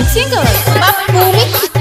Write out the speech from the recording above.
Tingle, Mami Mumi.